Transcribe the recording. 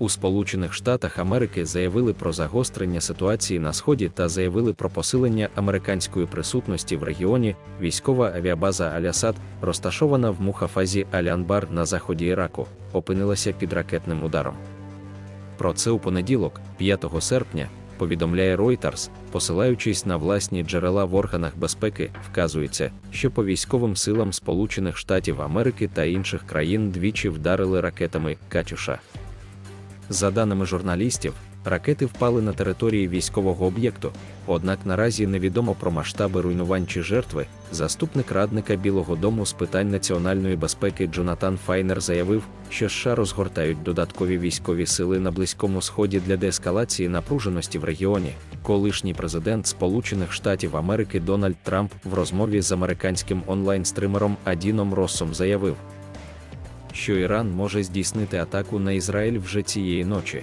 У Сполучених Штатах Америки заявили про загострення ситуації на сході та заявили про посилення американської присутності в регіоні. Військова авіабаза Алясад, розташована в Мухафазі Алянбар на заході Іраку, опинилася під ракетним ударом. Про це у понеділок, 5 серпня, повідомляє Reuters, посилаючись на власні джерела в органах безпеки, вказується, що по військовим силам Сполучених Штатів Америки та інших країн двічі вдарили ракетами Катюша. За даними журналістів, ракети впали на території військового об'єкту, однак наразі невідомо про масштаби руйнувань чи жертви. Заступник радника Білого Дому з питань національної безпеки Джонатан Файнер заявив, що США розгортають додаткові військові сили на Близькому Сході для деескалації напруженості в регіоні. Колишній президент Сполучених Штатів Америки Дональд Трамп в розмові з американським онлайн-стримером Адіном Россом заявив, що Іран може здійснити атаку на Ізраїль вже цієї ночі.